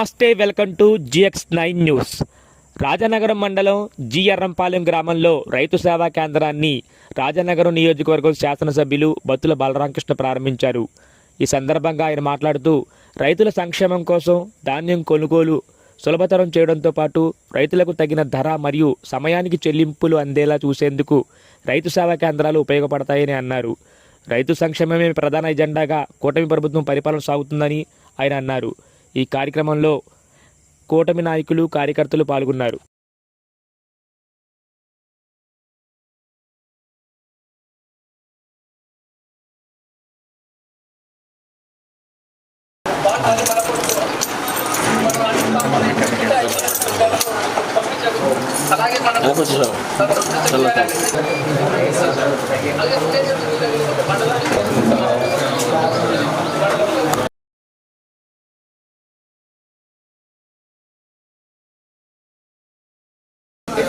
నమస్తే welcome to GX nine news. Rajanagaram మండలం జిఎర్రంపాలెం గ్రామంలో రైతు సేవా కేంద్రాన్ని రాజనగరం నియోజకవర్గం శాసనసభ్యులు బత్తుల బలరామకృష్ణ ప్రారంభించారు. ఈ సందర్భంగా ఆయన మాట్లాడుతూ రైతుల సంక్షేమం కోసం ధాన్యం కొనుగోలు సులభతరం చేయడంతో పాటు రైతులకు తగిన ధర మరియు సమయానికి చెల్లింపులు అందేలా చూసేందుకు రైతు సేవా కేంద్రాలు ఉపయోగపడతాయని అన్నారు. రైతు సంక్షేమమే ప్రధాన ఎజెండాగా కూటమి ప్రభుత్వం పరిపాలన సాగుతుందని ఆయన అన్నారు. ఈ కార్యక్రమంలో కూటమి నాయకులు కార్యకర్తలు పాల్గొన్నారు.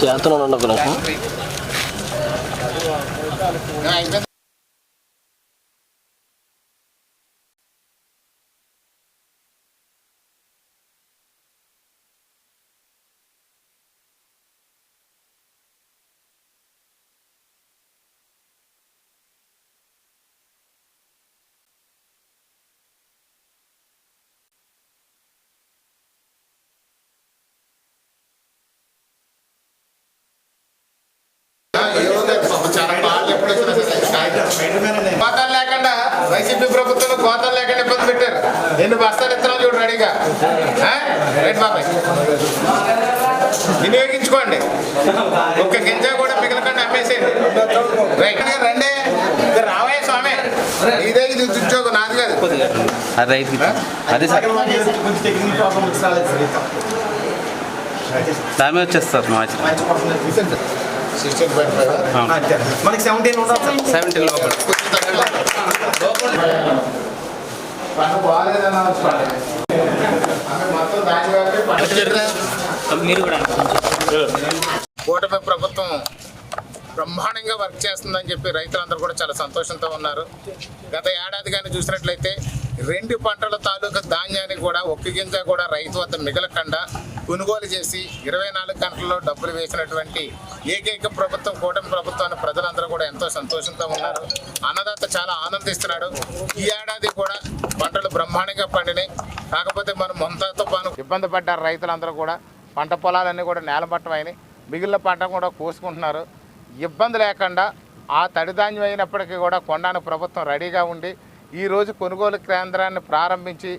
చేస్తున్నాను ఒక నిమిషం వైసీపీ ప్రభుత్వం కోతలు లేకుండా ఇబ్బంది పెట్టారు. ఎన్ని బస్తాలు ఇస్తున్నాం చూడు రెడీగా. ఆ? రైట్ బాబాయ్. వినియోగించుకోండి ఒక్క గింజ కూడా మిగలకుండా అమ్మేసేయండి. రైట్ రండి. రావయ్య స్వామి. ఇదే ఇది ఉద్యోగం నాది కాదు. అది రైతు అదే సార్. దామే వచ్చేస్తారు మా మనకి సెవెంటీన్ ఉండాలి సెవెంటీ లోపల పంట బాగాలేదన్న మొత్తం దాని వరకే పంట మీరు కూడా కూటమి ప్రభుత్వం బ్రహ్మాండంగా వర్క్ చేస్తుందని చెప్పి రైతులందరూ కూడా చాలా సంతోషంతో ఉన్నారు. గత ఏడాది కానీ చూసినట్లయితే రెండు పంటల తాలూకా ధాన్యాన్ని కూడా ఒక్క గింజ కూడా రైతు వద్ద మిగలకుండా కొనుగోలు చేసి ఇరవై నాలుగు గంటల్లో డబ్బులు వేసినటువంటి ఏకైక ప్రభుత్వం కూటమి ప్రభుత్వాన్ని ప్రజలందరూ కూడా ఎంతో సంతోషంతో ఉన్నారు. అన్నదాత చాలా ఆనందిస్తున్నాడు. ఈ ఏడాది కూడా పంటలు బ్రహ్మాండంగా పండినాయి. కాకపోతే మనం మొంతతో పాను ఇబ్బంది పడ్డారు రైతులందరూ కూడా. పంట పొలాలన్నీ కూడా నేలమట్టమైనాయి. మిగిలిన పంట కూడా కోసుకుంటున్నారు. ఇబ్బంది లేకుండా ఆ తడిధాన్యం అయినప్పటికీ కూడా కొండాను ప్రభుత్వం రెడీగా ఉండి ఈరోజు కొనుగోలు కేంద్రాన్ని ప్రారంభించి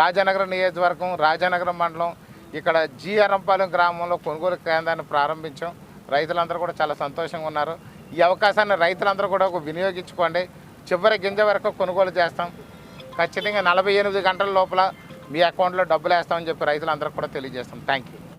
రాజనగరం నియోజకవర్గం రాజనగరం మండలం ఇక్కడ జీఆర్ఎంపాలెం గ్రామంలో కొనుగోలు కేంద్రాన్ని ప్రారంభించాం. రైతులందరూ కూడా చాలా సంతోషంగా ఉన్నారు. ఈ అవకాశాన్ని రైతులందరూ కూడా వినియోగించుకోండి. చివరి గింజ వరకు కొనుగోలు చేస్తాం. ఖచ్చితంగా నలభై ఎనిమిది గంటల లోపల మీ అకౌంట్లో డబ్బులు వేస్తామని చెప్పి రైతులందరూ కూడా తెలియజేస్తాం. Thank you